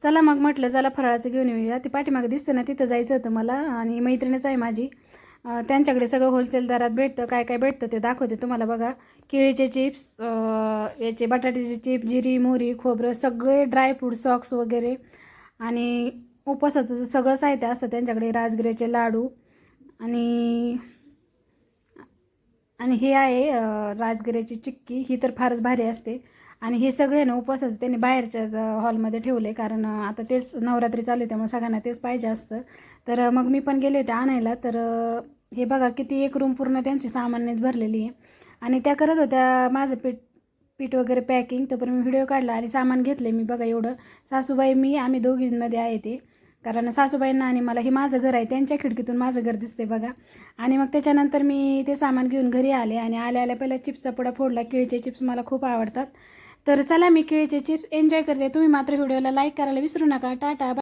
चला मग म्हटलं चला फराळाचं घेऊन येऊया. ती पाठीमागे दिसतं ना तिथं जायचं होतं मला आणि मैत्रिणीच आहे माझी. त्यांच्याकडे सगळं होलसेल दरात भेटतं काय काय भेटतं ते दाखवते तुम्हाला बघा. केळीचे चिप्स याचे बटाट्याचे चिप्स जिरी मोहरी खोबरं सगळे ड्रायफ्रूट सॉक्स वगैरे. आणि उपवासाचं सगळं साहित्य असतं त्यांच्याकडे राजगिऱ्याचे लाडू. आणि आणि हे आहे राजगिऱ्याची चिक्की ही तर फारच भारी असते. आणि हे सगळे ना उपवासाचं त्यांनी बाहेरच्या हॉलमध्ये ठेवले. कारण आता तेच नवरात्री चालू आहे त्यामुळे सगळ्यांना तेच पाहिजे असतं. तर मग मी पण गेले होते आणायला. तर हे बघा किती एक रूम पूर्ण त्यांची सामान्यतः भरलेली आहे. आणि त्या करत होत्या माझं पीठ पीठ वगैरे पॅकिंग तोपर्यंत मी व्हिडिओ काढला आणि सामान घेतले मी. बघा एवढं. सासूबाई मी आम्ही दोघींमध्ये आहे ते. कारण सासूबाईंना आणि मला हे माझं घर आहे त्यांच्या खिडकीतून माझं घर दिसते बघा. आणि मग त्याच्यानंतर मी ते सामान घेऊन घरी आले. आणि आल्या आल्या पहिला चिप्सचा पुडा फोडला. केळीचे चिप्स मला खूप आवडतात. तर चला मी केळीचे चिप्स एन्जॉय करते. तुम्ही मात्र व्हिडिओला लाईक करायला विसरू नका. टाटा